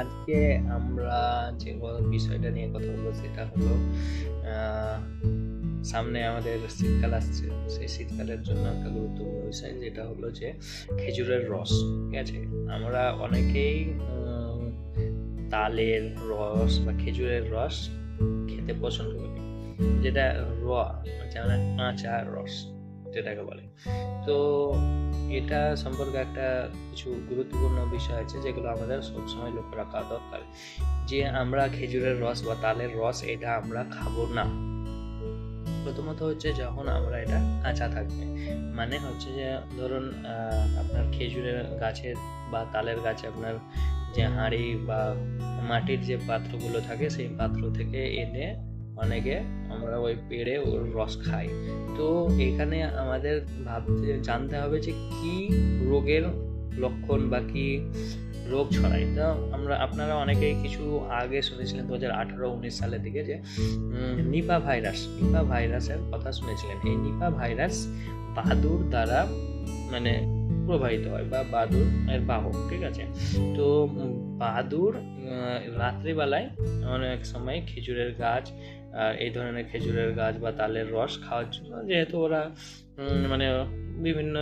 আজকে আমরা যে বিষয়টা নিয়ে কথা বলব সেটা হলো সামনে আমাদের শীতকাল আসছে, সেই শীতকালের জন্য একটা গুরুত্বপূর্ণ বিষয় যেটা হলো যে খেজুরের রস, ঠিক আছে? আমরা অনেকেই তালের রস বা খেজুরের রস খেতে পছন্দ করি, যেটা র মানে কাঁচা রস, যেটাকে বলে। তো এটা সম্পর্কে একটা কিছু গুরুত্বপূর্ণ বিষয় আছে, যেগুলো আমাদের সবসময় লক্ষ্য রাখা দরকার। যে আমরা খেজুরের রস বা তালের রস, এটা আমরা খাব না। প্রথমত হচ্ছে যখন আমরা এটা কাঁচা থাকবে মানে হচ্ছে যে ধরুন আপনার খেজুরের গাছের বা তালের গাছে আপনার যে হাঁড়ি বা মাটির যে পাত্রগুলো থাকে, সেই পাত্র থেকে এনে অনেকে আমরা ওই পেড়ে ওর রস খাই। তো এখানে আমাদের ভাবতে, জানতে হবে যে কি রোগের লক্ষণ বা কি রোগ ছড়ায়। তো আমরা, আপনারা অনেকেই কিছু আগে শুনেছিলেন দু হাজার আঠারো, উনিশ সালের দিকে যে নিপা ভাইরাস, নিপা ভাইরাসের কথা শুনেছিলেন। এই নিপা ভাইরাস বাদুর দ্বারা মানে প্রবাহিত হয় বা বাদুর এর বাহক, ঠিক আছে? তো বাদুর রাত্রিবেলায় অনেক সময় খেজুরের গাছ এই ধরনের খেজুরের গাছ বা তালের রস খাওয়ার জন্য। যেহেতু ওরা মানে বিভিন্ন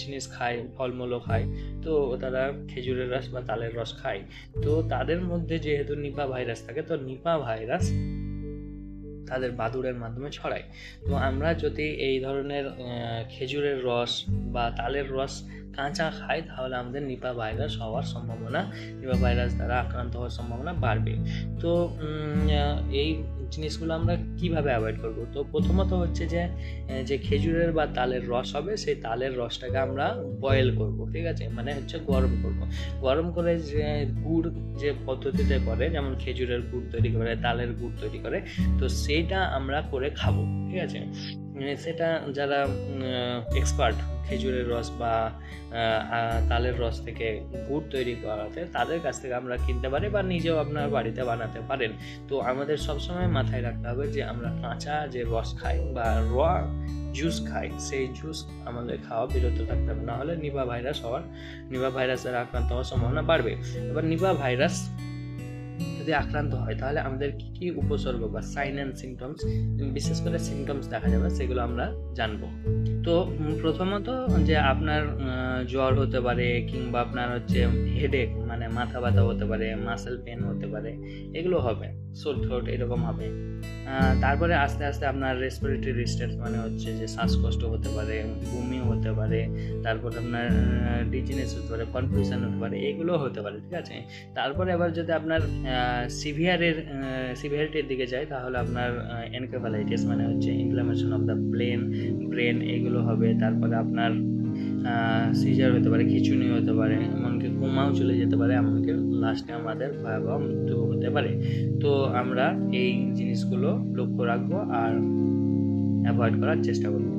জিনিস খায়, ফলমূলও খায়, তো তারা খেজুরের রস বা তালের রস খায়। তো তাদের মধ্যে যেহেতু নিপা ভাইরাস থাকে, তো নিপা ভাইরাস তাদের বাদুড়ের মাধ্যমে ছড়ায়। তো আমরা যদি এই ধরনের খেজুরের রস বা তালের রস কাঁচা খাই, তাহলে আমাদের নিপা ভাইরাস হওয়ার সম্ভাবনা, নিপা ভাইরাস দ্বারা আক্রান্ত হওয়ার সম্ভাবনা বাড়বে। তো এই জিনিসগুলো আমরা কীভাবে অ্যাভয়েড করব? তো প্রথমত হচ্ছে যে যে খেজুরের বা তালের রস হবে, সেই তালের রসটাকে আমরা বয়েল করব, ঠিক আছে? মানে হচ্ছে গরম করব। গরম করে যে গুড় যে পদ্ধতিতে করে, যেমন খেজুরের গুড় তৈরি করে, তালের গুড় তৈরি করে, তো সেইটা আমরা করে খাব, ঠিক আছে? সেটা যারা এক্সপার্ট খেজুরের রস বা তালের রস থেকে গুড় তৈরি করাতে, তাদের কাছ থেকে আমরা কিনতে পারি বা নিজেও আপনার বাড়িতে বানাতে পারেন। তো আমাদের সবসময় মাথায় রাখতে হবে যে আমরা কাঁচা যে রস খাই বা র জুস খাই, সেই জুস আমাদের খাওয়া বিরত থাকতে হবে। নাহলে নিপা ভাইরাস হওয়ার নিপা ভাইরাসের আক্রান্ত হওয়ার সম্ভাবনা বাড়বে। এবার নিপা ভাইরাস যদি আক্রান্ত হয়, তাহলে আমাদের কি কি উপসর্গ বা সাইন অ্যান্ড সিমটমস বিশেষ করে সিমটমস দেখা যাবে, সেগুলো আমরা জানব। তো প্রথমত যে আপনার জ্বর হতে পারে কিংবা আপনার হচ্ছে হেডেক মানে মাথা ব্যথা হতে পারে মাসেল পেন হতে পারে, এগুলো হবে সোর থ্রোট এরকম হবে। তারপরে আস্তে আস্তে আপনার রেসপিরেটরি ডিস্টেন্স মানে হচ্ছে যে শ্বাসকষ্ট হতে পারে, বমি হতে পারে, তারপর আপনার ডিজিনেস হতে পারে কনফিউশন হতে পারে, এগুলো হতে পারে, ঠিক আছে? তারপরে আবার যদি আপনার সিভিয়ারের সিভিয়ারিটির দিকে যায়, তাহলে আপনার এনকেফালাইটিস মানে হচ্ছে inflammation of the brain brain এগুলো হবে, তারপরে আপনার সিজার হতে পারে, খিচুনি হতে পারে, এমনকি কোমাও চলে যেতে পারে, এমনকি লাস্টে আমাদের ভয়াবহ মৃত্যু হতে পারে। তো আমরা এই জিনিসগুলো লক্ষ্য রাখব আর অ্যাভয়েড করার চেষ্টা করব।